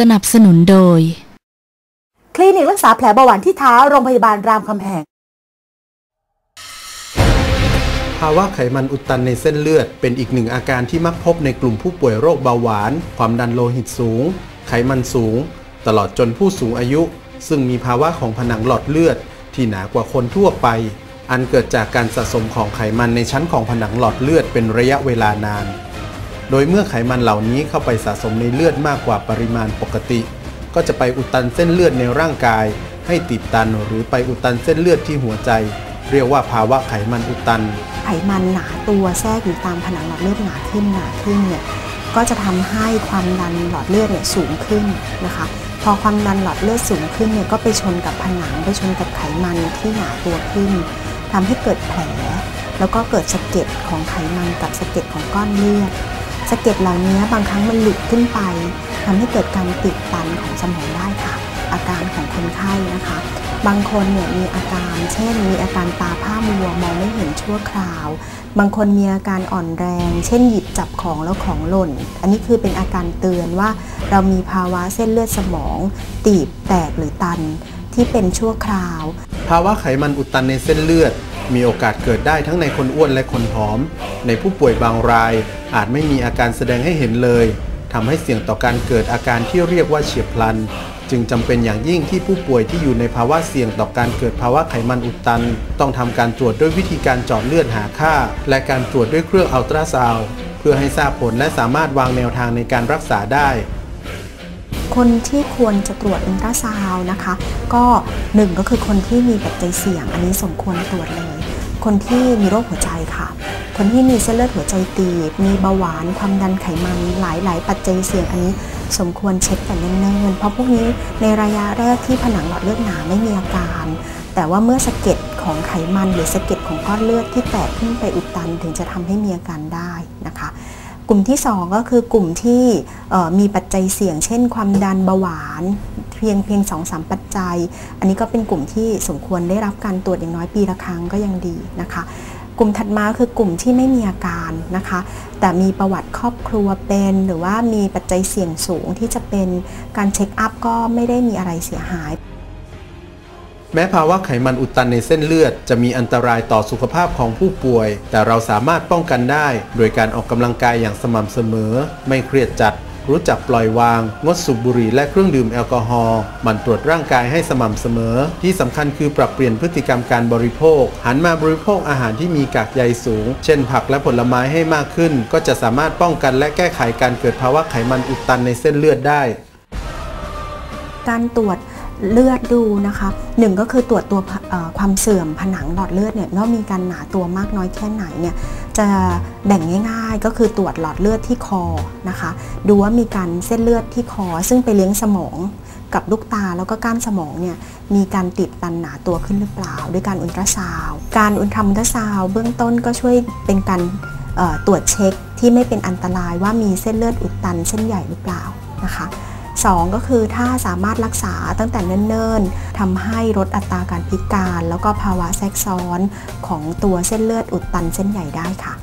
สนับสนุนโดย คลินิกรักษาแผลเบาหวานที่เท้าโรงพยาบาลรามคำแหง ภาวะไขมันอุดตันในเส้นเลือด เป็นอีกหนึ่งอาการที่มักพบในกลุ่มผู้ป่วยโรคเบาหวาน ความดันโลหิตสูง ไขมันสูง ตลอดจนผู้สูงอายุ ซึ่งมีภาวะของผนังหลอดเลือด ที่หนากว่าคนทั่วไป อันเกิดจากการสะสมของไขมันในชั้นของผนังหลอดเลือดเป็นระยะเวลานาน โดยเมื่อไขมันเหล่านี้เข้าไปสะสมในเลือดมากกว่าปริมาณปกติ ก็จะไปอุดตันเส้นเลือดในร่างกาย ให้ติดตันหรือไปอุดตันเส้นเลือดที่หัวใจ เรียกว่าภาวะไขมันอุดตัน ไขมันหนาตัวแทรกอยู่ตามผนังหลอดเลือดหนาขึ้นหนาขึ้นเนี่ยก็จะทำให้ความดันหลอดเลือดเนี่ยสูงขึ้นนะคะ พอความดันหลอดเลือดสูงขึ้นเนี่ยก็ไปชนกับผนังไปชนกับไขมันที่หนาตัวขึ้นทำให้เกิดแผล แล้วก็เกิดสะเก็ดของไขมันกับสะเก็ดของก้อนเลือด สะเก็ดเหล่านี้บางครั้งมันหลุดขึ้นไปทำให้เกิดการติดตันของสมองได้ค่ะ อาการของคนไข้นะคะ บางคนเนี่ยมีอาการ เช่น มีอาการตาผ้ามัวมองไม่เห็นชั่วคราว บางคนมีอาการอ่อนแรง เช่นหยิบจับของแล้วของหล่น อันนี้คือเป็นอาการเตือนว่า เรามีภาวะเส้นเลือดสมอง ตีบแตกหรือตันที่เป็นชั่วคราว ภาวะไขมันอุดตันในเส้นเลือด มีโอกาสเกิดได้ทั้งในคนอ้วนและคนผอม ในผู้ป่วยบางราย อาจไม่มีอาการแสดงให้เห็นเลยทำให้เสี่ยงต่อการเกิดอาการที่เรียกว่าเฉียบพลัน จึงจำเป็นอย่างยิ่งที่ผู้ป่วยที่อยู่ในภาวะเสี่ยงต่อการเกิดภาวะไขมันอุดตัน ต้องทำการตรวจด้วยวิธีการเจาะเลือดหาค่า และการตรวจด้วยเครื่องอัลตราซาวด์เพื่อให้ทราบผลและสามารถวางแนวทางในการรักษาได้คนที่ควรจะตรวจอุลตราซาวน์นะคะ ก็หนึ่งก็คือคนที่มีปัจจัยเสี่ยง อันนี้สมควรตรวจเลย คนที่มีโรคหัวใจค่ะ คนที่มีเส้นเลือดหัวใจตีบ มีเบาหวาน ความดันไขมันหลายหลายปัจจัยเสี่ยงอันนี้สมควรเช็คแต่เนิ่นๆเพราะพวกนี้ในระยะแรกที่ผนังหลอดเลือดหนาไม่มีอาการ แต่ว่าเมื่อสะเก็ดของไขมันหรือสะเก็ดของก้อนเลือดที่แตกขึ้นไปอุดตันถึงจะทำให้มีอาการได้นะคะกลุ่มที่ 2 ก็คือกลุ่มที่มีปัจจัยเสี่ยง เช่น ความดันเบาหวาน พียงเพียง2อสปัจจัย อันนี้ก็เป็นกลุ่มที่สมควรได้รับการตรวจอย่างน้อยปีละครั้งก็ยังดีนะคะ กลุ่มถัดมาคือกลุ่มที่ไม่มีอาการนะคะ แต่มีประวัติครอบครัวเป็นหรือว่ามีปัจจัยเสี่ยงสูงที่จะเป็นการเช็คอัพก็ไม่ได้มีอะไรเสียหายแม้ภาวะไขมันอุดตันในเส้นเลือดจะมีอันตรายต่อสุขภาพของผู้ป่วย แต่เราสามารถป้องกันได้ โดยการออกกำลังกายอย่างสม่ำเสมอ ไม่เครียดจัด รู้จักปล่อยวาง งดสูบบุหรี่และเครื่องดื่มแอลกอฮอล์หมั่นตรวจร่างกายให้สม่ำเสมอ ที่สำคัญคือปรับเปลี่ยนพฤติกรรมการบริโภค หันมาบริโภคอาหารที่มีกากใยสูง เช่นผักและผลไม้ให้มากขึ้น ก็จะสามารถป้องกันและแก้ไขการเกิดภาวะไขมันอุดตันในเส้นเลือดได้ การตรวจ เลือดดูนะคะหนึ่งก็คือตรวจตัวความเสื่อมผนังหลอดเลือดเนี่ยว่ามีการหนาตัวมากน้อยแค่ไหนเนี่ยจะแบ่งง่ายๆ ก็คือตรวจหลอดเลือดที่คอนะคะ ดูว่ามีการเส้นเลือดที่คอ ซึ่งไปเลี้ยงสมองกับลูกตาแล้วก็ก้านสมองเนี่ยมีการติดตันหนาตัวขึ้นหรือเปล่า ด้วยการอุลตราซาวการอุลตราอุลตราซาวเบื้องต้นก็ช่วยเป็นการตรวจเช็คที่ไม่เป็นอันตรายว่ามีเส้นเลือดอุดตันเส้นใหญ่หรือเปล่านะคะ 2 ก็คือถ้าสามารถรักษาตั้งแต่เนิ่นๆทำให้ลดอัตราการพิการ แล้วก็ภาวะแทรกซ้อนของตัวเส้นเลือดอุดตันเส้นใหญ่ได้ค่ะ